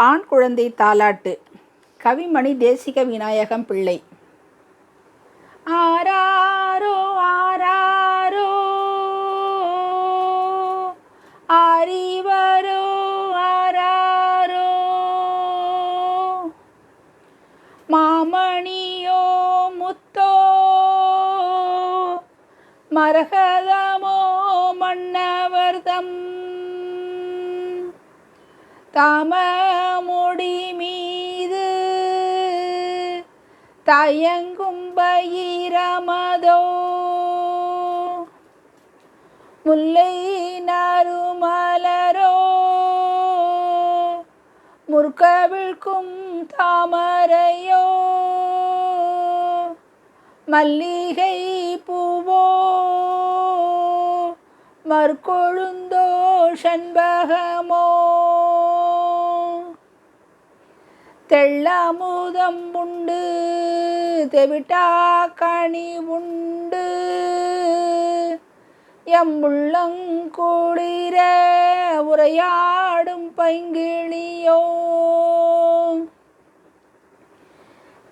ஆண் குழந்தை தாலாட்டு. கவிமணி தேசிக விநாயகம் பிள்ளை. ஆராரோ ஆராரோ ஆரிவரோ ஆராரோ. மாமணியோ முத்தோ மரகதமோ மன்னவர்தம். கொடி மீது தயங்கும் பயிரமதோ முல்லை நறுமலரோ. முற்கவிழ்க்கும் தாமரையோ. மல்லிகை பூவோ. மற்கொழுந்தோ தெள்ள அமுதம் உண்டு தெவிட்டா கனி உண்டு எம்புள்ளங்குளிர உரையாடும் பைங்கிளியோ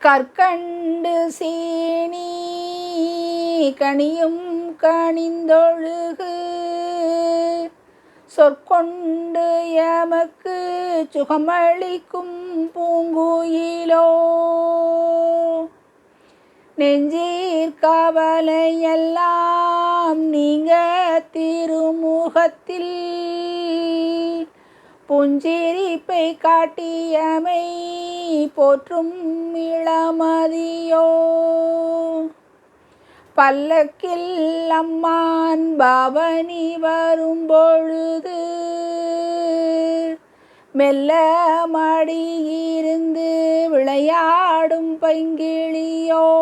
கற்கண்டு சீனி கனியும் கனிந்தொழுகு. சொற்கொண்டு எமக்கு சுகமளிக்கும் பூங்குயிலோ. நெஞ்சீர் கவலையெல்லாம் நீங்க திருமுகத்தில். புஞ்சிரிப்பை காட்டியமை போற்றும் இளமதியோ. பல்லக்கில் அம்மான் பாவனி வரும்பொழுது மெல்ல மடியிருந்து விளையாடும் பைங்கிளியோ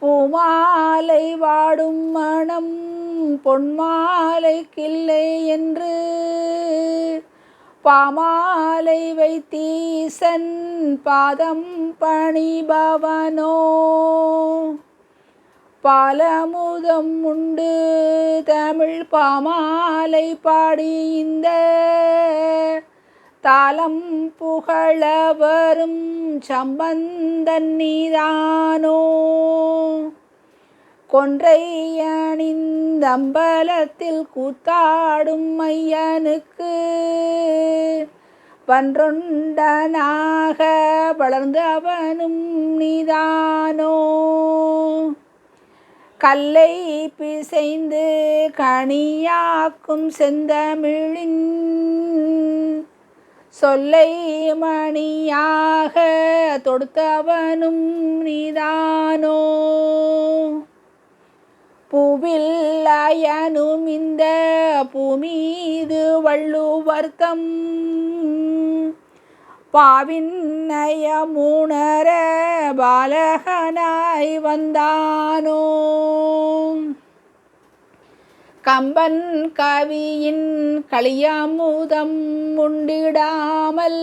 பூமாலை வாடும் மனம் பொன்மாலை கில்லை என்று. பாமாலை வைத்தீசன் பாதம் பணிபவனோ. பாலமுதம் உண்டு. தமிழ் பாமாலை பாடி இந்த தாளம் புகழ வரும் சம்பந்தன் நீதானோ? கொன்றை அணிந்தம்பலத்தில் கூத்தாடும் மையனுக்கு பன்றொண்டனாக வளர்ந்து அவனும் நீதானோ? கல்லை பிசைந்து கனியாக்கும் செந்தமிழின் சொல்லை மணியாக தொடுத்தவனும் நீதானோ? புவில் அயனும் இந்த புமீது வள்ளுவர்த்தம் பாவின் நயமுணர பாலகனாய் வந்தானோ? கம்பன் கவியின் களியமுதம் உண்டிடாமல்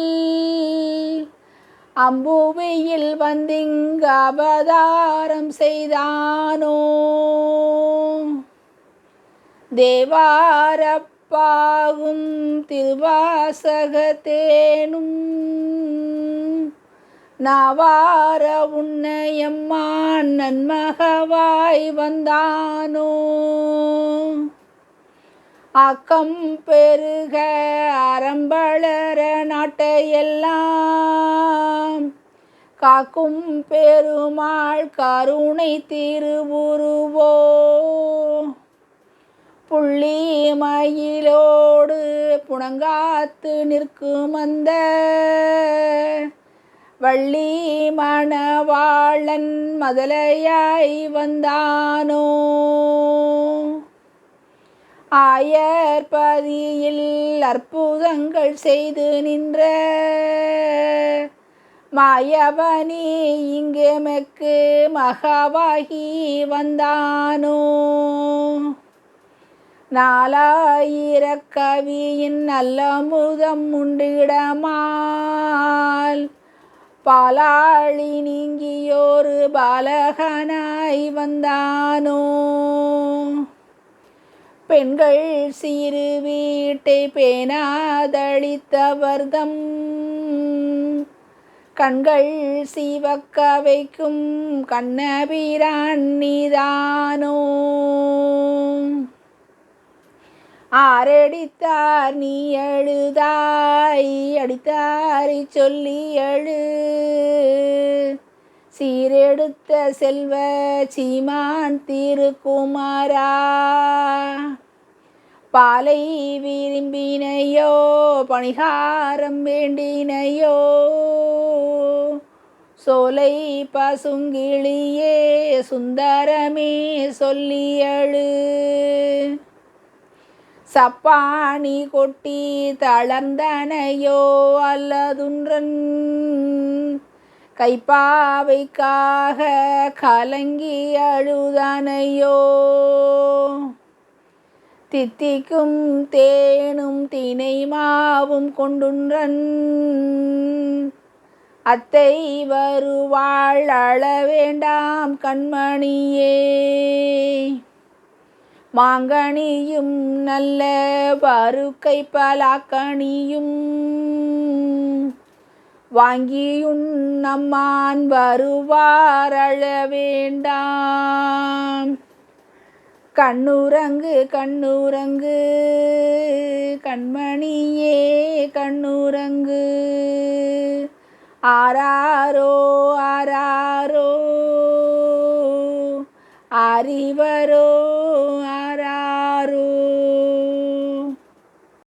அம்புவியில் வந்திங்க அவதாரம் செய்தானோ? பாகும் திருவாசகத்தேனும். நாவார உன்னையம்மான் நன்மகவாய் வந்தானோ. அக்கம் பெருக அறம்பளர நாட்டையெல்லாம். காக்கும் பெருமாள் கருணை திருவுருவோ. புள்ளி மயிலோடு புணங்காத்து நிற்கும் அந்த வள்ளி மணவாளன் மதலையாய் வந்தானோ? ஆயர்பதியில் அற்புதங்கள் செய்து நின்ற மாயவனி இங்கெமக்கு மகவாகி வந்தானோ? நாலாயிரக் கவியின் நல்ல முதம் உண்டிடமால். பாலாளி நீங்கியோரு பாலகனாய் வந்தானோ. பெண்கள் சிறு வீட்டை பேனாதளித்தவர்தம் கண்கள் சிவக்க வைக்கும் கண்ணபிரான் நீதானோ. ஆரடித்தார் நீ எழுதாய் அடித்தாரை சொல்லி எழு. சீரெடுத்த செல்வ சீமான் திருக்குமாரா. பாலை விரும்பினையோ பணிகாரம் வேண்டினையோ. சோலை பசுங்கிளியே சுந்தரமே சொல்லியழு சப்பாணி கொட்டி தளர்ந்தனையோ அல்லதுன்றன். கைப்பாவைக்காக கலங்கி அழுதனையோ. தித்திக்கும் தேனும் தினை மாவும் கொண்டுன்றன். அத்தை வருவாள் அழ வேண்டாம் கண்மணியே. மாங்கனியும் நல்ல பருக்கை பலாக்கணியும் வாங்கியுன் நம்மான் வருவார் அழ வேண்டாம் கண்ணுரங்கு கண்ணுரங்கு கண்மணியே கண்ணுரங்கு. ஆராரோ ஆராரோ அறிவரோ